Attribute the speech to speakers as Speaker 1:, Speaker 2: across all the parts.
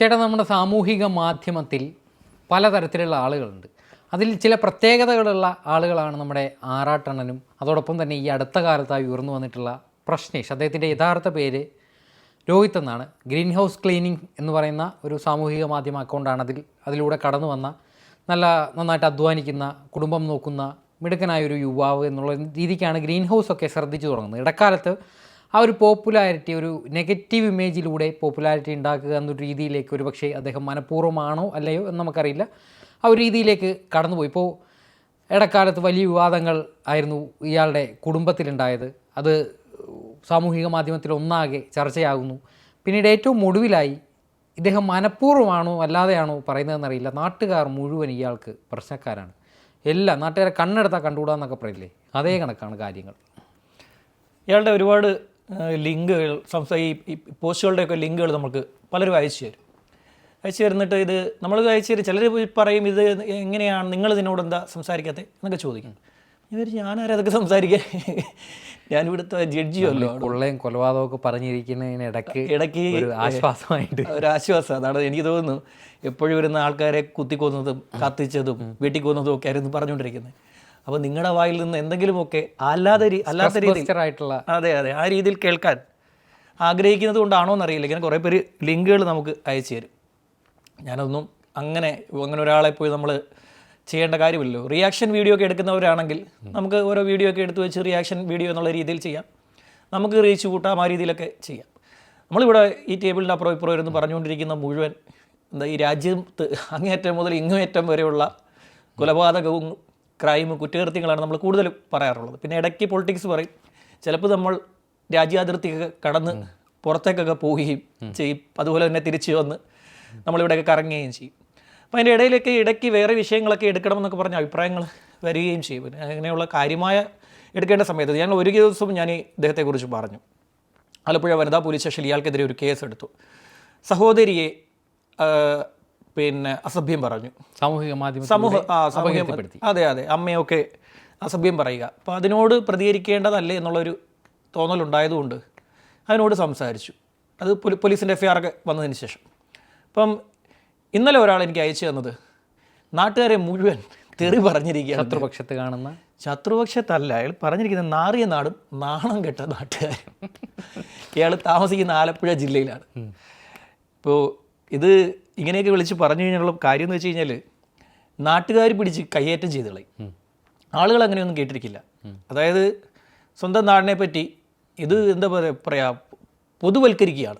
Speaker 1: ചേട്ടാ നമ്മുടെ സാമൂഹിക മാധ്യമത്തിൽ പലതരത്തിലുള്ള ആളുകളുണ്ട്. അതിൽ ചില പ്രത്യേകതകളുള്ള ആളുകളാണ് നമ്മുടെ ആറാട്ടണ്ണനും അതോടൊപ്പം തന്നെ ഈ അടുത്ത കാലത്തായി ഉയർന്നു വന്നിട്ടുള്ള പ്രശ്നേഷ്. അദ്ദേഹത്തിന്റെ യഥാർത്ഥ പേര് രോഹിത് എന്നാണ്. ഗ്രീൻ ഹൗസ് ക്ലീനിങ് എന്ന് പറയുന്ന ഒരു സാമൂഹിക മാധ്യമ അക്കൗണ്ടാണ് അതിൽ അതിലൂടെ കടന്നു വന്ന നല്ല നന്നായിട്ട് അധ്വാനിക്കുന്ന കുടുംബം നോക്കുന്ന മിടുക്കനായ ഒരു യുവാവ് എന്നുള്ള രീതിക്കാണ് ഗ്രീൻ ഹൗസ് ഒക്കെ ശ്രദ്ധിച്ചു തുടങ്ങുന്നത്. ഇടക്കാലത്ത് ആ ഒരു പോപ്പുലാരിറ്റി ഒരു നെഗറ്റീവ് ഇമേജിലൂടെ പോപ്പുലാരിറ്റി ഉണ്ടാക്കുക എന്നൊരു രീതിയിലേക്ക് ഒരു പക്ഷേ അദ്ദേഹം മനഃപൂർവമാണോ അല്ലയോ എന്ന് നമുക്കറിയില്ല. ആ ഒരു രീതിയിലേക്ക് കടന്നുപോയി. ഇപ്പോൾ ഇടക്കാലത്ത് വലിയ വിവാദങ്ങൾ ആയിരുന്നു ഇയാളുടെ കുടുംബത്തിലുണ്ടായത്. അത് സാമൂഹിക മാധ്യമത്തിൽ ഒന്നാകെ ചർച്ചയാകുന്നു. പിന്നീട് ഏറ്റവും ഒടുവിലായി ഇദ്ദേഹം മനഃപൂർവമാണോ അല്ലാതെയാണോ പറയുന്നതെന്നറിയില്ല. നാട്ടുകാർ മുഴുവൻ ഇയാൾക്ക് പ്രശ്നക്കാരാണ്. എല്ലാം നാട്ടുകാരെ കണ്ണെടുത്താൽ കണ്ടുകൂടാന്നൊക്കെ പറയില്ലേ? അതേ കണക്കാണ് കാര്യങ്ങൾ.
Speaker 2: ഇയാളുടെ ഒരുപാട് ലിങ്കുകൾ സംസാ ഈ പോസ്റ്റുകളുടെയൊക്കെ ലിങ്കുകൾ നമുക്ക് പലരും അയച്ചു തരും. അയച്ചു തരുന്നിട്ട് ഇത് നമ്മൾ അയച്ചു തരും. ചിലർ പറയും ഇത് എങ്ങനെയാണ്? നിങ്ങൾ ഇതിനോട് എന്താ സംസാരിക്കാത്തത് എന്നൊക്കെ ചോദിക്കും. ഇവർ ഞാനാരും അതൊക്കെ സംസാരിക്കാൻ? ഞാനിവിടുത്തെ ജഡ്ജിയല്ലോ ജഡ്ജിയോ കൊലപാതകമൊക്കെ
Speaker 1: കൊള്ളയും ഇടയ്ക്ക് ഒക്കെ പറഞ്ഞിരിക്കുന്നതിനിടയ്ക്ക്
Speaker 2: ഇടയ്ക്ക്
Speaker 1: ഒരു ആശ്വാസമായിട്ട്.
Speaker 2: ഒരു ആശ്വാസം. അതാണ് എനിക്ക് തോന്നുന്നു. എപ്പോഴും വരുന്ന ആൾക്കാരെ കുത്തിക്കൊന്നതും കത്തിച്ചതും വെട്ടിക്കൊന്നതും ഒക്കെ ആയിരുന്നു പറഞ്ഞുകൊണ്ടിരിക്കുന്നത്. അപ്പോൾ നിങ്ങളുടെ വായിൽ നിന്ന് എന്തെങ്കിലുമൊക്കെ അല്ലാതെ അല്ലാത്ത രീതിയിൽ അതെ അതെ. ആ രീതിയിൽ കേൾക്കാൻ ആഗ്രഹിക്കുന്നത് കൊണ്ടാണോ എന്നറിയില്ല ഇങ്ങനെ കുറേ പേര് ലിങ്കുകൾ നമുക്ക് അയച്ചു തരും. ഞാനൊന്നും അങ്ങനെ അങ്ങനെ ഒരാളെ പോയി നമ്മൾ ചെയ്യേണ്ട കാര്യമില്ലല്ലോ. റിയാക്ഷൻ വീഡിയോ ഒക്കെ എടുക്കുന്നവരാണെങ്കിൽ നമുക്ക് ഓരോ വീഡിയോ ഒക്കെ എടുത്ത് വെച്ച് റിയാക്ഷൻ വീഡിയോ എന്നുള്ള രീതിയിൽ ചെയ്യാം. നമുക്ക് റീച്ച് കൂട്ടാം ആ രീതിയിലൊക്കെ ചെയ്യാം. നമ്മളിവിടെ ഈ ടേബിളിന്റെ അപ്പുറം ഇപ്പുറം ഇരുന്ന് പറഞ്ഞുകൊണ്ടിരിക്കുന്ന മുഴുവൻ എന്താ ഈ രാജ്യത്ത് അങ്ങേയറ്റം മുതൽ ഇങ്ങേയറ്റം വരെയുള്ള കൊലപാതകവും ക്രൈമും കുറ്റകൃത്യങ്ങളാണ് നമ്മൾ കൂടുതൽ പറയാറുള്ളത്. പിന്നെ ഇടയ്ക്ക് പൊളിറ്റിക്സ് പറയും. ചിലപ്പോൾ നമ്മൾ രാജ്യാതിർത്തിയൊക്കെ കടന്ന് പുറത്തേക്കൊക്കെ പോവുകയും ചെയ്യും. അതുപോലെ തന്നെ തിരിച്ചു വന്ന് നമ്മളിവിടെയൊക്കെ കറങ്ങുകയും ചെയ്യും. അപ്പോൾ അതിന്റെ ഇടയിലൊക്കെ ഇടയ്ക്ക് വേറെ വിഷയങ്ങളൊക്കെ എടുക്കണമെന്നൊക്കെ പറഞ്ഞ അഭിപ്രായങ്ങൾ വരികയും ചെയ്യും. പിന്നെ അങ്ങനെയുള്ള കാര്യമായ എടുക്കേണ്ട സമയത്ത് ഞാൻ ഒരു ദിവസം ഞാൻ ഈ ഇദ്ദേഹത്തെക്കുറിച്ച് പറഞ്ഞു. ആലപ്പുഴ വനിതാ പോലീസ് സ്റ്റേഷനിൽ ഇയാൾക്കെതിരെ ഒരു കേസ് എടുത്തു സഹോദരിയെ പിന്നെ അസഭ്യം പറഞ്ഞു.
Speaker 1: സാമൂഹിക മാധ്യമ
Speaker 2: സമൂഹ ആ അതെ അതെ. അമ്മയൊക്കെ അസഭ്യം പറയുക. അപ്പോൾ അതിനോട് പ്രതികരിക്കേണ്ടതല്ലേ എന്നുള്ളൊരു തോന്നലുണ്ടായതുകൊണ്ട് അതിനോട് സംസാരിച്ചു. അത് പോലീ- പോലീസിന്റെ എഫ് ഐ ആറൊക്കെ വന്നതിന് ശേഷം. അപ്പം ഇന്നലെ ഒരാൾ എനിക്ക് അയച്ചു തന്നത് നാട്ടുകാരെ മുഴുവൻ തെറി പറഞ്ഞിരിക്കുകയാണ്.
Speaker 1: ശത്രുപക്ഷത്ത് കാണുന്ന?
Speaker 2: ശത്രുപക്ഷത്തല്ല അയാൾ പറഞ്ഞിരിക്കുന്ന നാറിയ നാടും നാണം കെട്ട നാട്ടുകാരും. ഇയാൾ താമസിക്കുന്ന ആലപ്പുഴ ജില്ലയിലാണ്. ഇപ്പോൾ ഇത് ഇങ്ങനെയൊക്കെ വിളിച്ച് പറഞ്ഞു കഴിഞ്ഞുള്ള കാര്യം എന്ന് വെച്ച് കഴിഞ്ഞാൽ നാട്ടുകാർ പിടിച്ച് കയ്യേറ്റം ചെയ്ത് കളയും. ആളുകൾ അങ്ങനെയൊന്നും കേട്ടിരിക്കില്ല. അതായത് സ്വന്തം നാടിനെ പറ്റി ഇത് എന്താ പറയുക പറയാ പൊതുവൽക്കരിക്കുകയാണ്.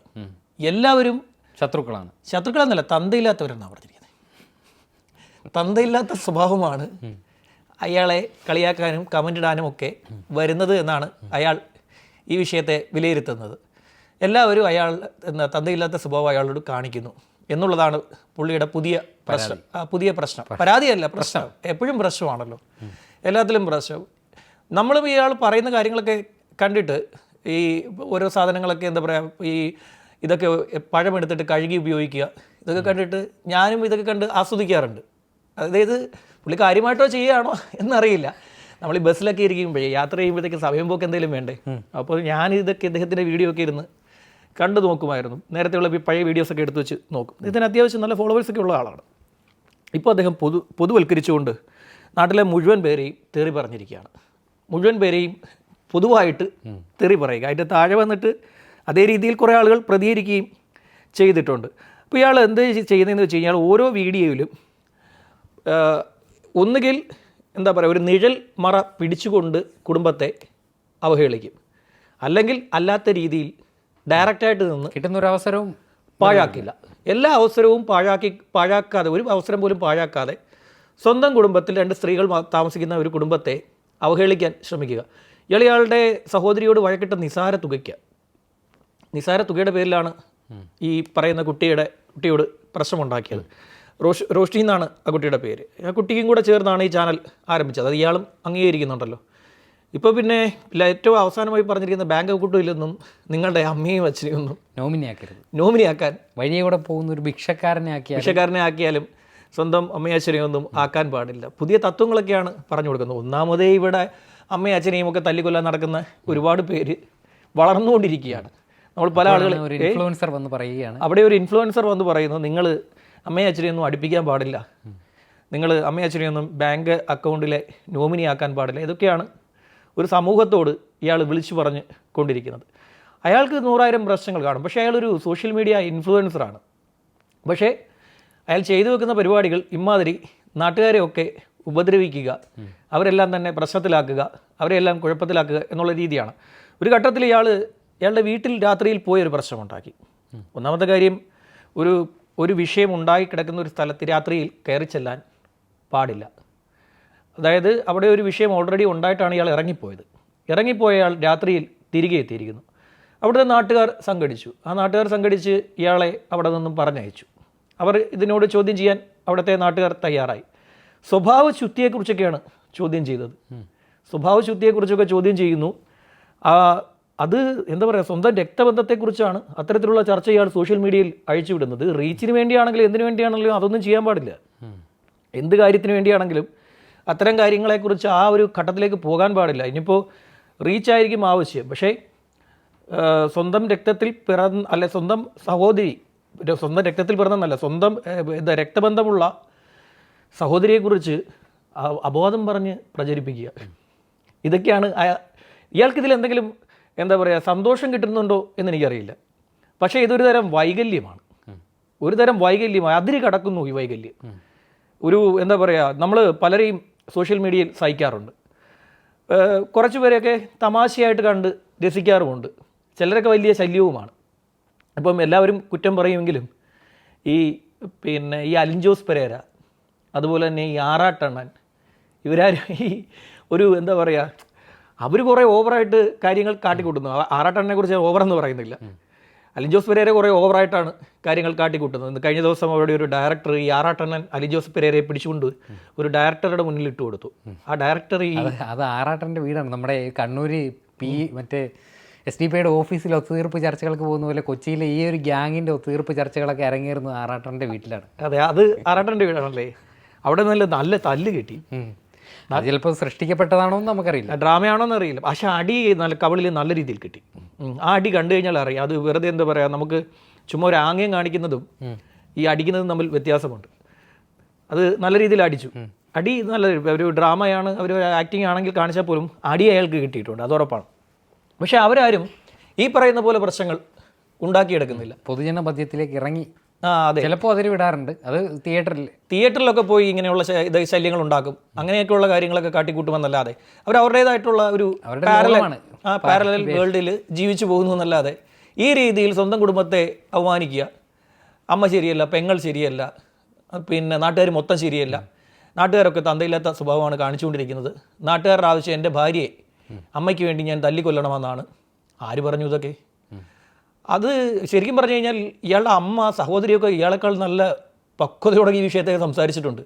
Speaker 2: എല്ലാവരും
Speaker 1: ശത്രുക്കളാണ്.
Speaker 2: ശത്രുക്കളെന്നല്ല തന്തയില്ലാത്തവരെന്നാണ് പറഞ്ഞിരിക്കുന്നത്. തന്തയില്ലാത്ത സ്വഭാവമാണ് അയാളെ കളിയാക്കാനും കമന്റ് ഇടാനും ഒക്കെ വരുന്നത് എന്നാണ് അയാൾ ഈ വിഷയത്തെ വിലയിരുത്തുന്നത്. എല്ലാവരും അയാൾ എന്താ തന്തയില്ലാത്ത സ്വഭാവം അയാളോട് കാണിക്കുന്നു. എന്നുള്ളതാണ് പുള്ളിയുടെ പുതിയ പ്രശ്നം. പുതിയ പ്രശ്നം. പരാതിയല്ല പ്രശ്നം. എപ്പോഴും പ്രശ്നമാണല്ലോ. എല്ലാത്തിലും പ്രശ്നം. നമ്മളും ഇയാൾ പറയുന്ന കാര്യങ്ങളൊക്കെ കണ്ടിട്ട് ഈ ഓരോ സാധനങ്ങളൊക്കെ എന്താ പറയുക ഈ ഇതൊക്കെ പഴമെടുത്തിട്ട് കഴുകി ഉപയോഗിക്കുക ഇതൊക്കെ കണ്ടിട്ട് ഞാനും ഇതൊക്കെ കണ്ട് ആസ്വദിക്കാറുണ്ട്. അതായത് പുള്ളി കാര്യമായിട്ടോ ചെയ്യുകയാണോ എന്നറിയില്ല. നമ്മൾ ഈ ബസ്സിലൊക്കെ ഇരിക്കുമ്പോഴേ യാത്ര ചെയ്യുമ്പോഴത്തേക്ക് സമയം പോക്ക് എന്തെങ്കിലും വേണ്ടേ? അപ്പോൾ ഞാൻ ഇതൊക്കെ ഇദ്ദേഹത്തിന്റെ വീഡിയോ ഒക്കെ ഇരുന്ന് കണ്ടു നോക്കുമായിരുന്നു. നേരത്തെയുള്ള ഉള്ള പഴയ വീഡിയോസൊക്കെ എടുത്ത് വെച്ച് നോക്കും. ഇതിന് അത്യാവശ്യം നല്ല ഫോളോവേഴ്സ് ഒക്കെ ഉള്ള ആളാണ്. ഇപ്പോൾ അദ്ദേഹം പൊതു പൊതുവൽക്കരിച്ചുകൊണ്ട് നാട്ടിലെ മുഴുവൻ പേരെയും തെറി പറഞ്ഞിരിക്കുകയാണ്. മുഴുവൻ പേരെയും പൊതുവായിട്ട് തെറി പറയുക. അതിന്റെ താഴെ വന്നിട്ട് അതേ രീതിയിൽ കുറേ ആളുകൾ പ്രതികരിക്കുകയും ചെയ്തിട്ടുണ്ട്. അപ്പോൾ ഇയാൾ എന്ത് ചെയ്യുന്നതെന്ന് വെച്ച് കഴിഞ്ഞാൽ ഓരോ വീഡിയോയിലും ഒന്നുകിൽ എന്താ പറയുക ഒരു നിഴൽ മറ പിടിച്ചുകൊണ്ട് കുടുംബത്തെ അവഹേളിക്കും. അല്ലെങ്കിൽ അല്ലാത്ത രീതിയിൽ ഡയറക്റ്റായിട്ട് നിന്ന്
Speaker 1: കിട്ടുന്ന ഒരു അവസരവും
Speaker 2: പാഴാക്കില്ല. എല്ലാ അവസരവും പാഴാക്കി പാഴാക്കാതെ ഒരു അവസരം പോലും പാഴാക്കാതെ സ്വന്തം കുടുംബത്തിൽ രണ്ട് സ്ത്രീകൾ താമസിക്കുന്ന ഒരു കുടുംബത്തെ അവഹേളിക്കാൻ ശ്രമിക്കുക. ഇളയാളുടെ സഹോദരിയോട് വഴക്കിട്ട നിസാര തുകയ്ക്ക്. നിസാര തുകയുടെ പേരിലാണ് ഈ പറയുന്ന കുട്ടിയുടെ കുട്ടിയോട് പ്രശ്നമുണ്ടാക്കിയത്. റോഷ് റോഷ്നി എന്നാണ് ആ കുട്ടിയുടെ പേര്. ആ കുട്ടിക്കും കൂടെ ചേർന്നാണ് ഈ ചാനൽ ആരംഭിച്ചത്. അത് ഇയാളും അംഗീകരിക്കുന്നുണ്ടല്ലോ. ഇപ്പോൾ പിന്നെ ഏറ്റവും അവസാനമായി പറഞ്ഞിരിക്കുന്ന ബാങ്ക് കുട്ടിയിലൊന്നും നിങ്ങളുടെ അമ്മയും അച്ഛനെയും ഒന്നും
Speaker 1: നോമിനി ആക്കരുത്.
Speaker 2: നോമിനിയാക്കാൻ
Speaker 1: വഴിയെ കൂടെ പോകുന്ന ഒരു ഭിക്ഷക്കാരനെ ആക്കിയാൽ
Speaker 2: ഭിക്ഷക്കാരനെ ആക്കിയാലും സ്വന്തം അമ്മയച്ഛനെയും ഒന്നും ആക്കാൻ പാടില്ല. പുതിയ തത്വങ്ങളൊക്കെയാണ് പറഞ്ഞു കൊടുക്കുന്നത്. ഒന്നാമതേ ഇവിടെ അമ്മയും അച്ഛനെയും ഒക്കെ തല്ലിക്കൊല്ലാൻ നടക്കുന്ന ഒരുപാട് പേര് വളർന്നുകൊണ്ടിരിക്കുകയാണ്. നമ്മൾ പല ആളുകൾ
Speaker 1: ഒരു ഇൻഫ്ലുവൻസർ വന്ന് പറയുകയാണ്.
Speaker 2: അവിടെ ഒരു ഇൻഫ്ലുവൻസർ വന്ന് പറയുന്നു നിങ്ങൾ അമ്മയും അച്ഛനെയൊന്നും അടുപ്പിക്കാൻ പാടില്ല. നിങ്ങൾ അമ്മയും അച്ഛനെയൊന്നും ബാങ്ക് അക്കൗണ്ടിലെ നോമിനി ആക്കാൻ പാടില്ല. ഇതൊക്കെയാണ് ഒരു സമൂഹത്തോട് ഇയാൾ വിളിച്ചു പറഞ്ഞ് കൊണ്ടിരിക്കുന്നത്. അയാൾക്ക് നൂറായിരം പ്രശ്നങ്ങൾ കാണും. പക്ഷേ അയാളൊരു സോഷ്യൽ മീഡിയ ഇൻഫ്ലുവൻസറാണ് പക്ഷേ അയാൾ ചെയ്തു വെക്കുന്ന പരിപാടികൾ ഇമാതിരി നാട്ടുകാരെയൊക്കെ ഉപദ്രവിക്കുക അവരെല്ലാം തന്നെ പ്രശ്നത്തിലാക്കുക അവരെല്ലാം കുഴപ്പത്തിലാക്കുക എന്നുള്ള രീതിയാണ്. ഒരു ഘട്ടത്തിൽ ഇയാൾ ഇയാളുടെ വീട്ടിൽ രാത്രിയിൽ പോയി പോയൊരു പ്രശ്നമുണ്ടാക്കി ഒന്നാമത്തെ കാര്യം ഒരു ഒരു വിഷയം ഉണ്ടായി കിടക്കുന്ന ഒരു സ്ഥലത്ത് രാത്രിയിൽ കയറി ചെല്ലാൻ പാടില്ല. അതായത് അവിടെ ഒരു വിഷയം ഓൾറെഡി ഉണ്ടായിട്ടാണ് ഇയാൾ ഇറങ്ങിപ്പോയത്. ഇറങ്ങിപ്പോയ അയാൾ രാത്രിയിൽ തിരികെ എത്തിയിരിക്കുന്നു. അവിടുത്തെ നാട്ടുകാർ സംഘടിച്ചു. ആ നാട്ടുകാർ സംഘടിച്ച് ഇയാളെ അവിടെ നിന്നും പറഞ്ഞയച്ചു. അവർ ഇതിനോട് ചോദ്യം ചെയ്യാൻ അവിടുത്തെ നാട്ടുകാർ തയ്യാറായി. സ്വഭാവ ശുദ്ധിയെക്കുറിച്ചൊക്കെയാണ് ചോദ്യം ചെയ്തത്. സ്വഭാവ ശുദ്ധിയെക്കുറിച്ചൊക്കെ ചോദ്യം ചെയ്യുന്നു. ആ അത് എന്താ പറയുക സ്വന്തം രക്തബന്ധത്തെക്കുറിച്ചാണ് അത്തരത്തിലുള്ള ചർച്ച ഇയാൾ സോഷ്യൽ മീഡിയയിൽ അഴിച്ചുവിടുന്നത്. റീച്ചിന് വേണ്ടിയാണെങ്കിലും എന്തിനു വേണ്ടിയാണെങ്കിലും അതൊന്നും ചെയ്യാൻ പാടില്ല. എന്ത് കാര്യത്തിന് വേണ്ടിയാണെങ്കിലും അത്തരം കാര്യങ്ങളെക്കുറിച്ച് ആ ഒരു ഘട്ടത്തിലേക്ക് പോകാൻ പാടില്ല. ഇനിയിപ്പോൾ റീച്ചായിരിക്കും ആവശ്യം. പക്ഷേ സ്വന്തം രക്തത്തിൽ പിറന്ന അല്ലെ സ്വന്തം സഹോദരി സ്വന്തം രക്തത്തിൽ പിറന്നല്ല സ്വന്തം എന്താ രക്തബന്ധമുള്ള സഹോദരിയെക്കുറിച്ച് അബോധം പറഞ്ഞ് പ്രചരിപ്പിക്കുക. ഇതൊക്കെയാണ് ഇയാൾക്കിതിൽ എന്തെങ്കിലും എന്താ പറയുക സന്തോഷം കിട്ടുന്നുണ്ടോ എന്ന് എനിക്കറിയില്ല പക്ഷേ ഇതൊരു തരം വൈകല്യമാണ്. ഒരു തരം വൈകല്യമാണ് അതിര് കടക്കുന്നു ഈ വൈകല്യം. ഒരു എന്താ പറയുക നമ്മൾ പലരെയും സോഷ്യൽ മീഡിയയിൽ സഹിക്കാറുണ്ട്. കുറച്ച് പേരെയൊക്കെ തമാശയായിട്ട് കണ്ട് രസിക്കാറുമുണ്ട്. ചിലരൊക്കെ വലിയ ശല്യവുമാണ്. അപ്പം എല്ലാവരും കുറ്റം പറയുമെങ്കിലും ഈ പിന്നെ ഈ അലിൻജോസ് പെരേര അതുപോലെ തന്നെ ഈ ആറാട്ടണ്ണൻ ഇവരാരും ഈ ഒരു എന്താ പറയുക അവർ കുറേ ഓവറായിട്ട് കാര്യങ്ങൾ കാട്ടിക്കൂട്ടുന്നു. ആറാട്ടണ്ണനെ കുറിച്ച് ഓവർ എന്ന് പറയുന്നില്ല. അലിജോസ് പെരേര കുറേ ഓവറായിട്ടാണ് കാര്യങ്ങൾ കാട്ടിക്കൂട്ടുന്നത്. ഇന്ന് കഴിഞ്ഞ ദിവസം അവിടെ ഒരു ഡയറക്ടർ ഈ ആറാട്ടണ്ണൻ അലിജോസ് പെരേരയെ പിടിച്ചുകൊണ്ട് ഒരു ഡയറക്ടറുടെ മുന്നിൽ ഇട്ട് കൊടുത്തു. ആ ഡയറക്ടർ ഈ
Speaker 1: അത് ആറാട്ടന്റെ വീടാണ്. നമ്മുടെ കണ്ണൂര് പി മറ്റേ എസ് ഡി പിയുടെ ഓഫീസിൽ ഒത്തുതീർപ്പ് ചർച്ചകൾക്ക് പോകുന്ന പോലെ കൊച്ചിയിലെ ഈ ഒരു ഗ്യാങ്ങിന്റെ ഒത്തുതീർപ്പ് ചർച്ചകളൊക്കെ ഇറങ്ങിയിരുന്നു ആറാട്ടന്റെ വീട്ടിലാണ്.
Speaker 2: അതെ അത് ആറാട്ടന്റെ വീടാണല്ലേ? അവിടെ നല്ല നല്ല തല്ല് കിട്ടി.
Speaker 1: അത് ചിലപ്പോൾ സൃഷ്ടിക്കപ്പെട്ടതാണോ എന്ന് നമുക്കറിയില്ല.
Speaker 2: ഡ്രാമയാണോ എന്ന് അറിയില്ല. പക്ഷെ അടി നല്ല കവളിൽ നല്ല രീതിയിൽ കിട്ടി. ആ അടി കണ്ടു കഴിഞ്ഞാൽ അറിയാം. അത് വെറുതെ എന്താ പറയുക നമുക്ക് ചുമ്മാ ഒരു ആംഗ്യം കാണിക്കുന്നതും ഈ അടിക്കുന്നതും തമ്മിൽ വ്യത്യാസമുണ്ട്. അത് നല്ല രീതിയിൽ അടിച്ചു. അടി നല്ല ഒരു ഡ്രാമയാണ് അവർ ആക്ടിങ് ആണെങ്കിൽ കാണിച്ചാൽ പോലും അടി അയാൾക്ക് കിട്ടിയിട്ടുണ്ട്. അത് ഉറപ്പാണ് പക്ഷെ അവരാരും ഈ പറയുന്ന പോലെ പ്രശ്നങ്ങൾ ഉണ്ടാക്കിയെടുക്കുന്നില്ല.
Speaker 1: പൊതുജന മധ്യത്തിലേക്ക് ഇറങ്ങി ചിലപ്പോൾ അതിൽ വിടാറുണ്ട്. അത് തിയേറ്ററിൽ
Speaker 2: തിയേറ്ററിലൊക്കെ പോയി ഇങ്ങനെയുള്ള ഇത് ശല്യങ്ങൾ ഉണ്ടാക്കും അങ്ങനെയൊക്കെയുള്ള കാര്യങ്ങളൊക്കെ കാട്ടിക്കൂട്ടുമെന്നല്ലാതെ. അവർ അവരുടേതായിട്ടുള്ള ഒരു. ആ പാരലൽ വേൾഡിൽ ജീവിച്ചു പോകുന്നു എന്നല്ലാതെ ഈ രീതിയിൽ സ്വന്തം കുടുംബത്തെ അവമാനിക്കുക അമ്മ ശരിയല്ല പെങ്ങൾ ശരിയല്ല പിന്നെ നാട്ടുകാർ മൊത്തം ശരിയല്ല. നാട്ടുകാരൊക്കെ തന്തയില്ലാത്ത സ്വഭാവമാണ് കാണിച്ചുകൊണ്ടിരിക്കുന്നത്. നാട്ടുകാരുടെ ആവശ്യം എന്റെ ഭാര്യയെ. അമ്മയ്ക്ക് വേണ്ടി ഞാൻ തല്ലിക്കൊല്ലണമെന്നാണ്. ആര് പറഞ്ഞു ഇതൊക്കെ? അത് ശരിക്കും പറഞ്ഞു കഴിഞ്ഞാൽ ഇയാളുടെ അമ്മ സഹോദരിയൊക്കെ ഇയാളെക്കാൾ നല്ല പക്വതയോടെ ഈ വിഷയത്തെ സംസാരിച്ചിട്ടുണ്ട്.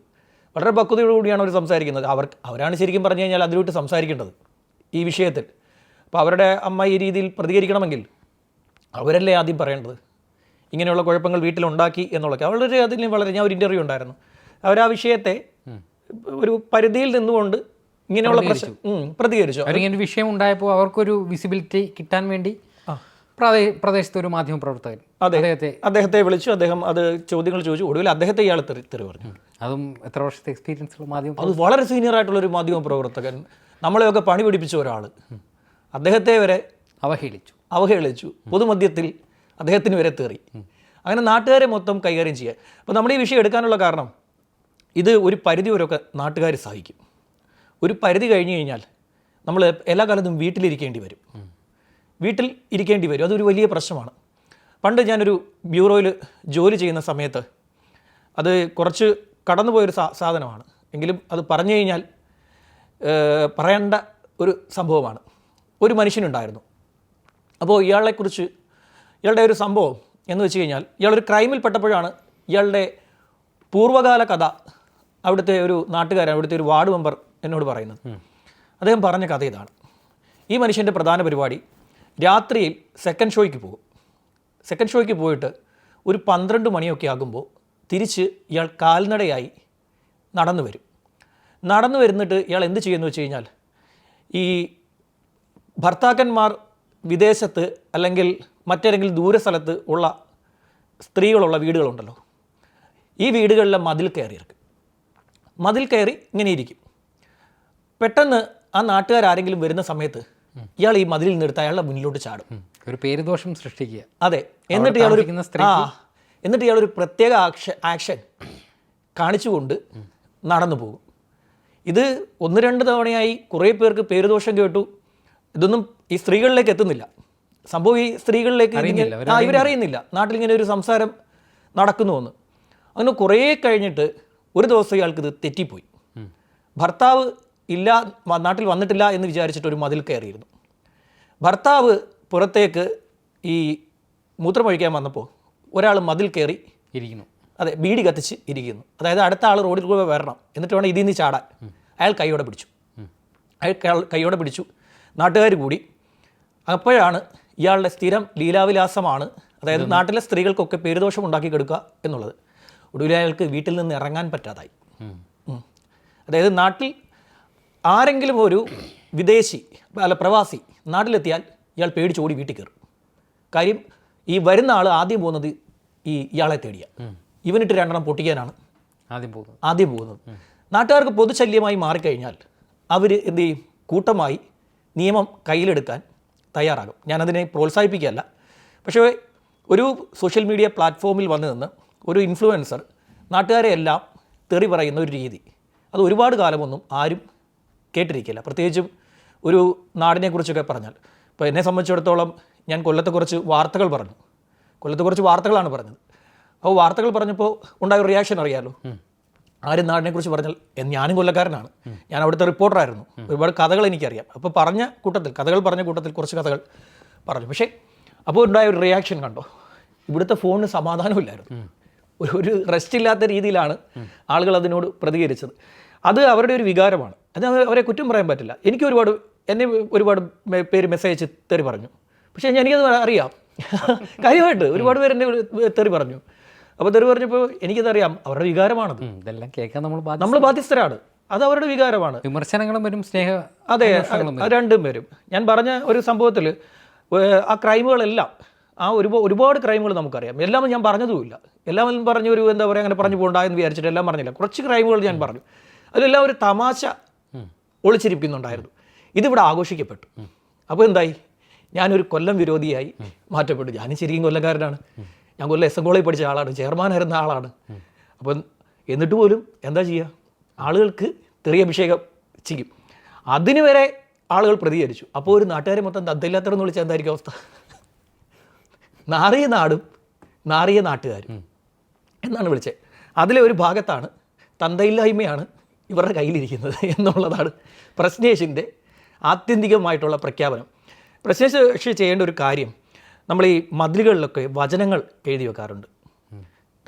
Speaker 2: വളരെ പക്വതയോടുകൂടിയാണ് അവർ സംസാരിക്കുന്നത്. അവർ അവരാണ് ശരിക്കും പറഞ്ഞു കഴിഞ്ഞാൽ അതിലോട്ട് സംസാരിക്കേണ്ടത് ഈ വിഷയത്തിൽ. അപ്പോൾ അവരുടെ അമ്മ ഈ രീതിയിൽ പ്രതികരിക്കണമെങ്കിൽ അവരല്ലേ ആദ്യം പറയേണ്ടത്? ഇങ്ങനെയുള്ള കുഴപ്പങ്ങൾ വീട്ടിലുണ്ടാക്കി എന്നുള്ളതൊക്കെ. വളരെ അതിന് വളരെ ഞാൻ ഒരു ഇന്റർവ്യൂ ഉണ്ടായിരുന്നു. അവർ ആ വിഷയത്തെ ഒരു പരിധിയിൽ നിന്നുകൊണ്ട് ഇങ്ങനെയുള്ള പ്രശ്നം പ്രതികരിച്ചു.
Speaker 1: അവർ ഇങ്ങനെ വിഷയം ഉണ്ടായപ്പോൾ അവർക്കൊരു വിസിബിലിറ്റി കിട്ടാൻ വേണ്ടി പ്രദേശത്തെ ഒരു മാധ്യമ പ്രവർത്തകൻ. അദ്ദേഹത്തെ
Speaker 2: അദ്ദേഹത്തെ വിളിച്ചു അദ്ദേഹം അത് ചോദ്യങ്ങൾ ചോദിച്ചു. ഒടുവിൽ അദ്ദേഹത്തെ ഇയാൾ തെറി പറഞ്ഞു.
Speaker 1: അതും എത്ര വർഷത്തെ എക്സ്പീരിയൻസ് ഉള്ള മാധ്യമം
Speaker 2: അത് വളരെ സീനിയർ ആയിട്ടുള്ള ഒരു മാധ്യമ പ്രവർത്തകൻ. നമ്മളെയൊക്കെ പണി പിടിപ്പിച്ച ഒരാൾ അദ്ദേഹത്തെ വരെ
Speaker 1: അവഹേളിച്ചു.
Speaker 2: അവഹേളിച്ചു. പൊതുമധ്യത്തിൽ അദ്ദേഹത്തിന് വരെ തെറി. അങ്ങനെ നാട്ടുകാരെ മൊത്തം കൈകാര്യം ചെയ്യുക അപ്പോൾ നമ്മൾ ഈ വിഷയം എടുക്കാനുള്ള കാരണം ഇത് ഒരു പരിധി വരെയൊക്കെ നാട്ടുകാർ സഹിക്കും. ഒരു പരിധി കഴിഞ്ഞു കഴിഞ്ഞാൽ നമ്മൾ എല്ലാ കാലത്തും വീട്ടിലിരിക്കേണ്ടി വരും. വീട്ടിൽ ഇരിക്കേണ്ടി വരും. അതൊരു വലിയ പ്രശ്നമാണ്. പണ്ട് ഞാനൊരു ബ്യൂറോയിൽ ജോലി ചെയ്യുന്ന സമയത്ത് അത് കുറച്ച് കടന്നുപോയൊരു സാ സാധനമാണ്. എങ്കിലും അത് പറഞ്ഞു കഴിഞ്ഞാൽ പറയേണ്ട ഒരു സംഭവമാണ്. ഒരു മനുഷ്യനുണ്ടായിരുന്നു. അപ്പോൾ ഇയാളെക്കുറിച്ച് ഇയാളുടെ ഒരു സംഭവം എന്ന് വെച്ച് കഴിഞ്ഞാൽ ഇയാളൊരു ക്രൈമിൽ പെട്ടപ്പോഴാണ് ഇയാളുടെ പൂർവകാല കഥ അവിടുത്തെ ഒരു നാട്ടുകാരൻ അവിടുത്തെ ഒരു വാർഡ് മെമ്പർ എന്നോട് പറയുന്നത്. അദ്ദേഹം പറഞ്ഞ കഥ ഇതാണ്. ഈ മനുഷ്യന്റെ പ്രധാന പരിപാടി രാത്രിയിൽ സെക്കൻഡ് ഷോയ്ക്ക് പോകും. സെക്കൻഡ് ഷോയ്ക്ക് പോയിട്ട് ഒരു പന്ത്രണ്ട് മണിയൊക്കെ ആകുമ്പോൾ തിരിച്ച് ഇയാൾ കാൽനടയായി നടന്നു വരും. നടന്നു വരുന്നിട്ട് ഇയാൾ എന്ത് ചെയ്യുമെന്ന് വെച്ച് കഴിഞ്ഞാൽ ഈ ഭർത്താക്കന്മാർ വിദേശത്ത് അല്ലെങ്കിൽ മറ്റേതെങ്കിലും ദൂര സ്ഥലത്ത് ഉള്ള സ്ത്രീകളുള്ള വീടുകളുണ്ടല്ലോ. ഈ വീടുകളിലെ മതിൽ കയറിയിറക്കും മതിൽ കയറി ഇങ്ങനെ ഇരിക്കും. പെട്ടെന്ന് ആ നാട്ടുകാരാരെങ്കിലും വരുന്ന സമയത്ത് ഇയാൾ ഈ മതിലിൽ നിർത്തി അയാളുടെ മുന്നിലോട്ട് ചാടും.
Speaker 1: ഒരു പേരുദോഷം സൃഷ്ടിക്കുക.
Speaker 2: അതെ. എന്നിട്ട്
Speaker 1: ഇയാൾ
Speaker 2: ഒരു എന്നിട്ട് ഇയാൾ ഒരു പ്രത്യേക ആക്ഷൻ ആക്ഷൻ കാണിച്ചുകൊണ്ട് നടന്നു പോകും. ഇത് ഒന്ന് രണ്ട് തവണയായി കുറേ പേർക്ക് പേരുദോഷം കേട്ടു. ഇതൊന്നും ഈ സ്ത്രീകളിലേക്ക് എത്തുന്നില്ല. സംഭവം ഈ സ്ത്രീകളിലേക്ക് ആ ഇവരറിയുന്നില്ല. നാട്ടിൽ ഇങ്ങനെ ഒരു സംസാരം നടക്കുന്നു എന്ന്. അങ്ങനെ കുറേ കഴിഞ്ഞിട്ട് ഒരു ദിവസം ഇയാൾക്ക് ഇത് തെറ്റിപ്പോയി. ഭർത്താവ് ഇല്ല നാട്ടിൽ വന്നിട്ടില്ല എന്ന് വിചാരിച്ചിട്ട് ഒരു മതിൽ കയറിയിരുന്നു. ഭർത്താവ് പുറത്തേക്ക് ഈ മൂത്രമൊഴിക്കാൻ വന്നപ്പോൾ ഒരാൾ മതിൽ കയറി
Speaker 1: ഇരിക്കുന്നു.
Speaker 2: അതെ ബീഡി കത്തിച്ച് ഇരിക്കുന്നു. അതായത് അടുത്ത ആൾ റോഡിൽ കൂടെ വരണം. എന്നിട്ട് വേണം ഇതിൽ നിന്ന് ചാടാൻ. അയാൾ കൈയോടെ പിടിച്ചു. അയാൾ കൈയോടെ പിടിച്ചു. നാട്ടുകാർ കൂടി. അപ്പോഴാണ് ഇയാളുടെ സ്ഥിരം ലീലാവിലാസമാണ് അതായത് നാട്ടിലെ സ്ത്രീകൾക്കൊക്കെ പേരുദോഷം ഉണ്ടാക്കി കൊടുക്കുക എന്നുള്ളത്. ഒടുവിൽ അയാൾക്ക് വീട്ടിൽ നിന്ന് ഇറങ്ങാൻ പറ്റാതായി. അതായത് നാട്ടിൽ ആരെങ്കിലും ഒരു വിദേശി അല്ല പ്രവാസി നാട്ടിലെത്തിയാൽ ഇയാൾ പേടിച്ചോടി വീട്ടിൽ കയറും. കാര്യം ഈ വരുന്ന ആൾ ആദ്യം പോകുന്നത് ഈ ഇയാളെ തേടിയ. ഇവനിട്ട് രണ്ടെണ്ണം പൊട്ടിക്കാനാണ്
Speaker 1: ആദ്യം പോകുന്നത്.
Speaker 2: ആദ്യം പോകുന്നത്. നാട്ടുകാർക്ക് പൊതുശല്യമായി മാറിക്കഴിഞ്ഞാൽ അവർ എന്ത് ചെയ്യും? കൂട്ടമായി നിയമം കയ്യിലെടുക്കാൻ തയ്യാറാകും. ഞാനതിനെ പ്രോത്സാഹിപ്പിക്കുകയല്ല. പക്ഷേ ഒരു സോഷ്യൽ മീഡിയ പ്ലാറ്റ്ഫോമിൽ വന്നു നിന്ന് ഒരു ഇൻഫ്ലുവൻസർ നാട്ടുകാരെ എല്ലാം തെറി പറയുന്ന ഒരു രീതി. അത് ഒരുപാട് കാലമൊന്നും ആരും കേട്ടിരിക്കില്ല. പ്രത്യേകിച്ചും ഒരു നാടിനെ കുറിച്ചൊക്കെ പറഞ്ഞാൽ. ഇപ്പോൾ എന്നെ സംബന്ധിച്ചിടത്തോളം ഞാൻ കൊല്ലത്തെക്കുറിച്ച് വാർത്തകൾ പറഞ്ഞു. കൊല്ലത്തെക്കുറിച്ച് വാർത്തകളാണ് പറഞ്ഞത്. അപ്പോൾ വാർത്തകൾ പറഞ്ഞപ്പോൾ ഉണ്ടായ ഒരു റിയാക്ഷൻ അറിയാലോ? ആരും നാടിനെക്കുറിച്ച് പറഞ്ഞാൽ ഞാനും കൊല്ലക്കാരനാണ്. ഞാൻ അവിടുത്തെ റിപ്പോർട്ടറായിരുന്നു ഒരുപാട് കഥകൾ എനിക്കറിയാം. അപ്പോൾ പറഞ്ഞ കൂട്ടത്തിൽ കഥകൾ പറഞ്ഞ കൂട്ടത്തിൽ കുറച്ച് കഥകൾ പറഞ്ഞു. പക്ഷേ അപ്പോൾ ഉണ്ടായ ഒരു റിയാക്ഷൻ കണ്ടോ? ഇവിടുത്തെ ഫോണിന് സമാധാനമില്ലായിരുന്നു. ഒരു ഒരു റെസ്റ്റ് ഇല്ലാത്ത രീതിയിലാണ് ആളുകൾ അതിനോട് പ്രതികരിച്ചത്. അത് അവരുടെ ഒരു വികാരമാണ്. അത് അവരെ കുറ്റം പറയാൻ പറ്റില്ല. എനിക്ക് ഒരുപാട് എന്നെ ഒരുപാട് പേര് മെസ്സേജ് തെറി പറഞ്ഞു. പക്ഷേ എനിക്കത് അറിയാം. കാര്യമായിട്ട് ഒരുപാട് പേര് എന്നെ തെറി പറഞ്ഞു. അപ്പോൾ തെറി പറഞ്ഞപ്പോൾ എനിക്കതറിയാം അവരുടെ വികാരമാണത്.
Speaker 1: ഇതെല്ലാം കേൾക്കാൻ നമ്മൾ
Speaker 2: നമ്മൾ ബാധ്യസ്ഥരാണ്. അത് അവരുടെ വികാരമാണ്.
Speaker 1: വിമർശനങ്ങളും വരും സ്നേഹ
Speaker 2: അതെ രണ്ടും വരും. ഞാൻ പറഞ്ഞ ഒരു സംഭവത്തിൽ ആ ക്രൈമുകളെല്ലാം ആ ഒരു ഒരുപാട് ക്രൈമുകൾ നമുക്കറിയാം. എല്ലാം ഞാൻ പറഞ്ഞതുമില്ല. എല്ലാം പറഞ്ഞ ഒരു എന്താ പറയുക അങ്ങനെ പറഞ്ഞു പോകണ്ട എന്ന് വിചാരിച്ചിട്ട് എല്ലാം പറഞ്ഞില്ല. കുറച്ച് ക്രൈമുകൾ ഞാൻ പറഞ്ഞു. അതിലെല്ലാം ഒരു തമാശ ഒളിച്ചിരിക്കുന്നുണ്ടായിരുന്നു ഇതിവിടെ ആഘോഷിക്കപ്പെട്ടു. അപ്പോൾ എന്തായി? ഞാനൊരു കൊല്ലം വിരോധിയായി മാറ്റപ്പെട്ടു. ഞാനും ശരിക്കും കൊല്ലക്കാരനാണ്. ഞാൻ കൊല്ലം എസ് എൻ കോളേജിൽ പഠിച്ച ആളാണ്. ചെയർമാനായിരുന്ന ആളാണ്. അപ്പം എന്നിട്ട് പോലും എന്താ ചെയ്യുക ആളുകൾക്ക് തെറിയഭിഷേകം ചെയ്യും. അതിനുവരെ ആളുകൾ പ്രതികരിച്ചു. അപ്പോൾ ഒരു നാട്ടുകാരെ മൊത്തം ദന്തയില്ലാത്തവരെന്ന് വിളിച്ചാൽ എന്തായിരിക്കും അവസ്ഥ? നാറിയ നാടും നാറിയ നാട്ടുകാരും. എന്നാണ് വിളിച്ചത്. അതിലെ ഒരു ഭാഗത്താണ് തന്തയില്ലായ്മയാണ് ഇവരുടെ കയ്യിലിരിക്കുന്നത് എന്നുള്ളതാണ് പ്രശ്നേഷിന്റെ ആത്യന്തികമായിട്ടുള്ള പ്രഖ്യാപനം. പ്രശ്നേഷ് ചെയ്യേണ്ട ഒരു കാര്യം നമ്മൾ ഈ മതിലുകളിലൊക്കെ വചനങ്ങൾ എഴുതി വെക്കാറുണ്ട്.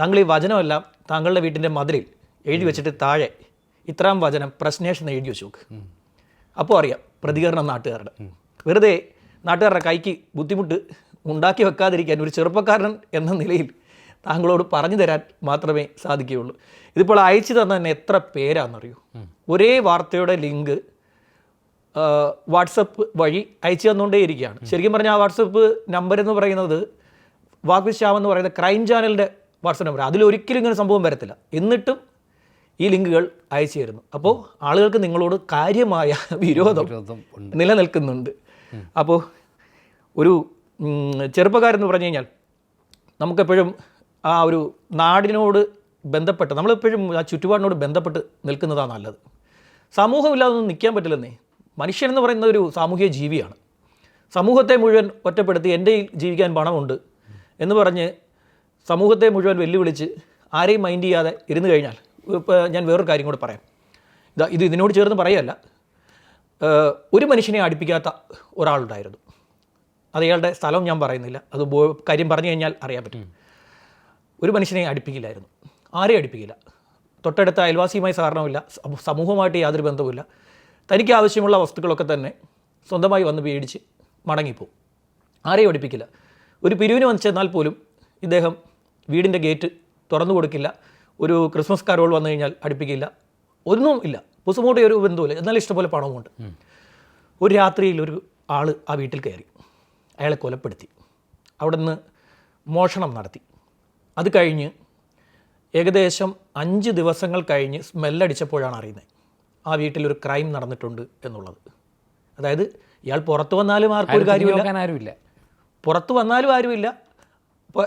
Speaker 2: താങ്കൾ ഈ വചനമെല്ലാം താങ്കളുടെ വീട്ടിന്റെ മതിലിൽ എഴുതി വെച്ചിട്ട് താഴെ ഇത്രാം വചനം പ്രശ്നേഷ് എന്ന് എഴുതി വെച്ച് നോക്ക്. അപ്പോൾ അറിയാം പ്രതികരണം നാട്ടുകാരുടെ. വെറുതെ നാട്ടുകാരുടെ കൈക്ക് ബുദ്ധിമുട്ട് ഉണ്ടാക്കി വെക്കാതിരിക്കാൻ ഒരു ചെറുപ്പക്കാരൻ എന്ന നിലയിൽ താങ്കളോട് പറഞ്ഞു തരാൻ മാത്രമേ സാധിക്കുകയുള്ളൂ. ഇതിപ്പോൾ അയച്ചു തന്നെ എത്ര പേരാണെന്നറിയൂ ഒരേ വാർത്തയുടെ ലിങ്ക് വാട്സപ്പ് വഴി അയച്ചു തന്നുകൊണ്ടേയിരിക്കുകയാണ്. ശരിക്കും പറഞ്ഞാൽ ആ വാട്സപ്പ് നമ്പർ എന്ന് പറയുന്നത് വാക്ക് ശ്യാം എന്ന് പറയുന്ന ക്രൈം ചാനലിന്റെ വാട്സപ്പ് നമ്പർ അതിലൊരിക്കലും ഇങ്ങനെ സംഭവം വരത്തില്ല. എന്നിട്ടും ഈ ലിങ്കുകൾ അയച്ചു തരുന്നു. അപ്പോൾ ആളുകൾക്ക് നിങ്ങളോട് കാര്യമായ വിരോധം നിലനിൽക്കുന്നുണ്ട്. അപ്പോൾ ഒരു ചെറുപ്പക്കാരെന്ന് പറഞ്ഞു കഴിഞ്ഞാൽ നമുക്കെപ്പോഴും ആ ഒരു നാടിനോട് ബന്ധപ്പെട്ട് നമ്മളെപ്പോഴും ആ ചുറ്റുപാടിനോട് ബന്ധപ്പെട്ട് നിൽക്കുന്നതാണ് നല്ലത്. സമൂഹമില്ലാതൊന്നും നിൽക്കാൻ പറ്റില്ലെന്നേ. മനുഷ്യൻ എന്ന് പറയുന്ന ഒരു സാമൂഹിക ജീവിയാണ്. സമൂഹത്തെ മുഴുവൻ ഒറ്റപ്പെടുത്തി എന്റെ ജീവിക്കാൻ പണമുണ്ട് എന്ന് പറഞ്ഞ് സമൂഹത്തെ മുഴുവൻ വെല്ലുവിളിച്ച് ആരെയും മൈൻഡ് ചെയ്യാതെ ഇരുന്ന് കഴിഞ്ഞാൽ ഇപ്പോൾ ഞാൻ വേറൊരു കാര്യം കൂടെ പറയാം. ഇതാ ഇത് ഇതിനോട് ചേർന്ന് പറയല്ല ഒരു മനുഷ്യനെ അടുപ്പിക്കാത്ത ഒരാളുണ്ടായിരുന്നു. അത് അയാളുടെ സ്ഥലം ഞാൻ പറയുന്നില്ല. അത് കാര്യം പറഞ്ഞു കഴിഞ്ഞാൽ അറിയാൻ പറ്റും. ഒരു മനുഷ്യനെ അടുപ്പിക്കില്ലായിരുന്നു. ആരെയും അടുപ്പിക്കില്ല. തൊട്ടടുത്ത അയൽവാസിയുമായി സഹകരണമില്ല സമൂഹമായിട്ട് യാതൊരു ബന്ധവുമില്ല. തനിക്ക് ആവശ്യമുള്ള വസ്തുക്കളൊക്കെ തന്നെ സ്വന്തമായി വന്ന് പേടിച്ച് മടങ്ങിപ്പോവും. ആരെയും അടുപ്പിക്കില്ല ഒരു പിരിവിന് വന്ന് ചെന്നാൽ പോലും ഇദ്ദേഹം വീടിന്റെ ഗേറ്റ് തുറന്നു കൊടുക്കില്ല. ഒരു ക്രിസ്മസ് കാരോൾ വന്നു കഴിഞ്ഞാൽ അടുപ്പിക്കില്ല. ഒന്നും ഇല്ല. പുസുമോട്ട് ഒരു ബന്ധുവില്ല. എന്നാലും ഇഷ്ടംപോലെ പണവുമുണ്ട്. ഒരു രാത്രിയിൽ ഒരു ആൾ ആ വീട്ടിൽ കയറി. അയാളെ കൊലപ്പെടുത്തി. അവിടെ നിന്ന് മോഷണം നടത്തി. അത് കഴിഞ്ഞ് ഏകദേശം അഞ്ച് ദിവസങ്ങൾ കഴിഞ്ഞ് സ്മെല്ലടിച്ചപ്പോഴാണ് അറിയുന്നത്. ആ വീട്ടിലൊരു ക്രൈം നടന്നിട്ടുണ്ട് എന്നുള്ളത്. അതായത് ഇയാൾ പുറത്തു വന്നാലും ആർക്കും ഒരു കാര്യമില്ല.
Speaker 1: ആരുമില്ല.
Speaker 2: പുറത്ത് വന്നാലും ആരുമില്ല. ഇപ്പോൾ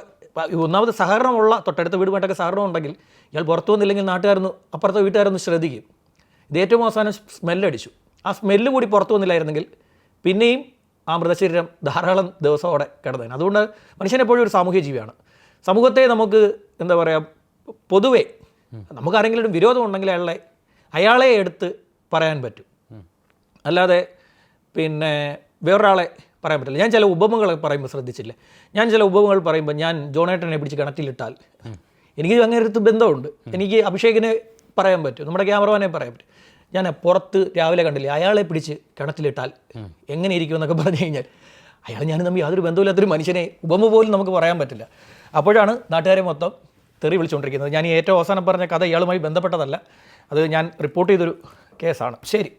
Speaker 2: ഒന്നാമത് സഹകരണമുള്ള തൊട്ടടുത്ത വീടുമായിട്ടൊക്കെ സഹകരണം ഉണ്ടെങ്കിൽ ഇയാൾ പുറത്തു വന്നില്ലെങ്കിൽ നാട്ടുകാരൊന്ന് അപ്പുറത്തെ വീട്ടുകാരൊന്ന് ശ്രദ്ധിക്കും. ഇത് ഏറ്റവും അവസാനം സ്മെല്ലടിച്ചു ആ സ്മെല്ല് കൂടി പുറത്തു വന്നില്ലായിരുന്നെങ്കിൽ പിന്നെയും ആ മൃതശരീരം ധാരാളം ദിവസം അവിടെ കിടന്നതിന് അതുകൊണ്ട് മനുഷ്യൻ എപ്പോഴും ഒരു സാമൂഹ്യ ജീവിയാണ്. സമൂഹത്തെ നമുക്ക് എന്താ പറയുക പൊതുവേ നമുക്ക് ആരെങ്കിലും ഒരു വിരോധം ഉണ്ടെങ്കിൽ അയാളെ അയാളെ എടുത്ത് പറയാൻ പറ്റും. അല്ലാതെ പിന്നെ വേറൊരാളെ പറയാൻ പറ്റില്ല. ഞാൻ ചില ഉപമകൾ പറയുമ്പോൾ ശ്രദ്ധിച്ചില്ല. ഞാൻ ചില ഉപമകൾ പറയുമ്പോൾ ഞാൻ ജോണേട്ടനെ പിടിച്ച് കിണറ്റിലിട്ടാൽ എനിക്ക് അങ്ങനെ ഒരു ബന്ധമുണ്ട്. എനിക്ക് അഭിഷേകിനെ പറയാൻ പറ്റും. നമ്മുടെ ക്യാമറമാനെ പറയാൻ പറ്റും. ഞാൻ പുറത്ത് രാവിലെ കണ്ടില്ലേ അയാളെ പിടിച്ച് കിണറ്റിലിട്ടാൽ എങ്ങനെ ഇരിക്കും എന്നൊക്കെ പറഞ്ഞു കഴിഞ്ഞാൽ അയാൾ ഞാൻ തമ്മിൽ യാതൊരു ബന്ധമില്ലാത്തൊരു മനുഷ്യനെ ഉപമ പോലും നമുക്ക് പറയാൻ പറ്റില്ല. അപ്പോഴാണ് നാട്ടുകാരെ മൊത്തം തെറി വിളിച്ചുകൊണ്ടിരിക്കുന്നത്. ഞാൻ ഏറ്റവും അവസാനം പറഞ്ഞ കഥ ഇയാളുമായി ബന്ധപ്പെട്ടതല്ല. അത് ഞാൻ റിപ്പോർട്ട് ചെയ്തൊരു കേസാണ് ശരി.